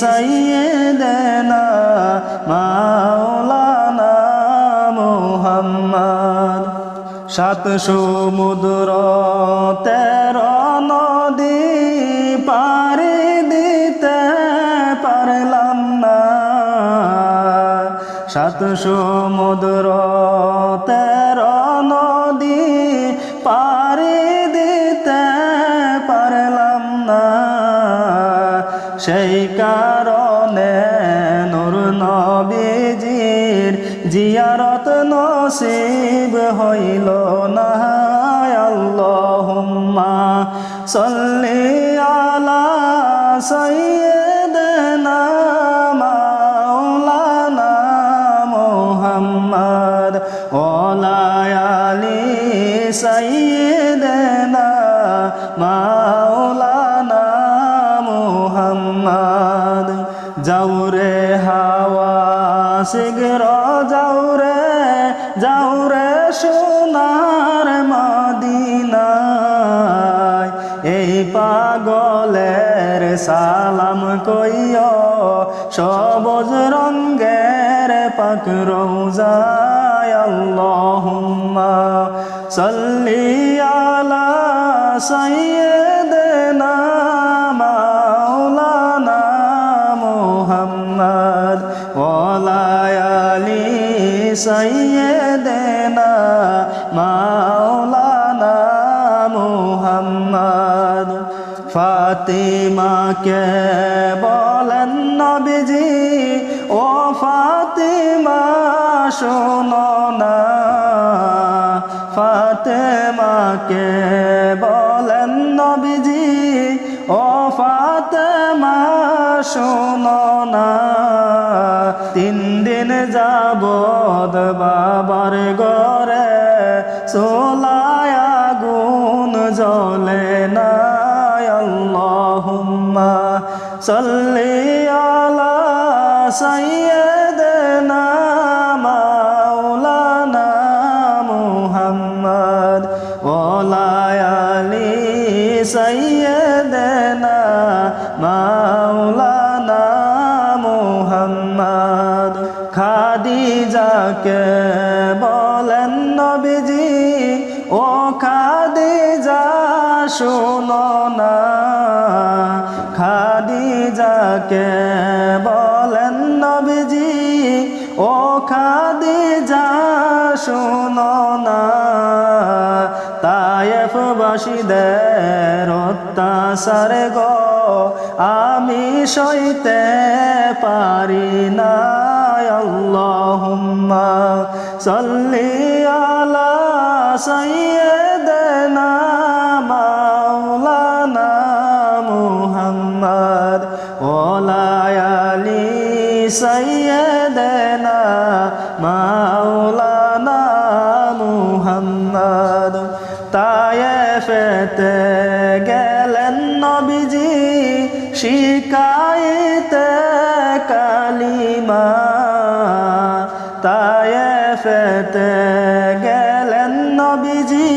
সৈয়দনা মাওলানা মোহাম্মদ। সাত সমুদ্র, তের নদী পারি দিতে পারলাম না। সাত সমুদ্র, তের নদী পারি সেই কারণে নুর নবীজির জিয়ারত নসিব হইল না আল্লাহুম্মা সাল্লি আলা সাইয়্যিদিনা মাওলানা মুহাম্মদ ওয়ালা আলি সাইয়্যিদিনা মাওলানা যাওরে হাওয়া শীঘ্র যাওরে যাওরে সোনার মদিনায়। এই পাগলের সালাম কইয় সবজ রঙ্গের পাক রোজায়, আল্লাহুম্মা সাল্লি আলা সাইয়্যিদিনা আলি সাইয়্যিদিনা মাওলানা মুহাম্মদ। ফাতিমাকে বলেন নবীজি, ও ফাতিমা শোনো না। ফাতেমাকে বলেন নবীজি, ও ফাতেমা শোনো না। তিন দিন যাবদ বাবার গরে সোলায় আগুন জ্বলে না আল্লাহুম্মা সাল্লি আলা সাইয়্যিদিনা মাওলানা মুহাম্মদ ওয়ালা আলি সাইয়্যিদিনা মাওলানা খাদিজাকে বলেন নবীজি, ও খাদিজা, শোনো না। খাদিজাকে বলেন নবীজি, ও খাদিজা, শোনো না। তায়েফ বাসীদের অত্যাচার গো, আমি সইতে পারি না। আল্লাহুম্মা সাল্লি আলা সাইয়্যিদিনা মাওলানা মুহাম্মদ ওয়ালা আলি সাইয়্যিদিনা মাওলানা মুহাম্মদ। তায়েফেতে গেলেন নবীজি, শিকাইতে কালিমা তায়েফেতে গেলেন নবীজি,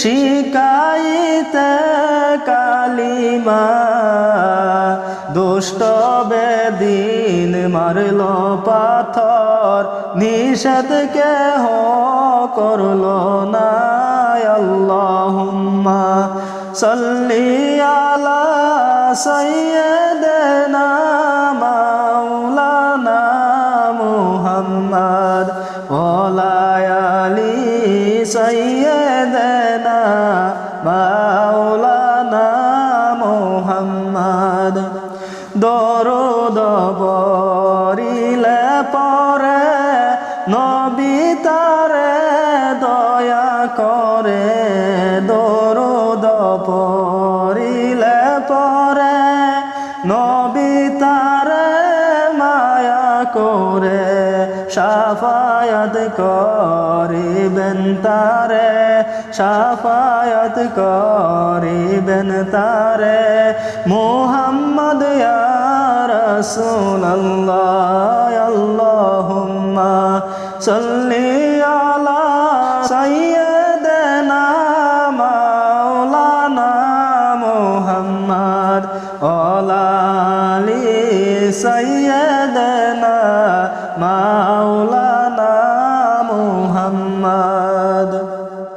শিকাইতে কালিমা। দুষ্ট বেদিন মারল পাথর, নিষেধ কেহ করল না আল্লাহুম্মা সাল্লি আলা আলি সাইয়্যিদিনা মাওলানা মুহাম্মদ। দরদ পরিলে পরে নবী তারে দয়া করে দরদ পরিলে সাফায়াত করিবেন তারে, সাফায়াত করিবেন তারে। মোহাম্মদ রাসূলুল্লাহ, আল্লাহুম্মা সাল্লি আলা সাইয়্যিদিনা মাওলানা মুহাম্মদ আলি সাইয়্যিদিনা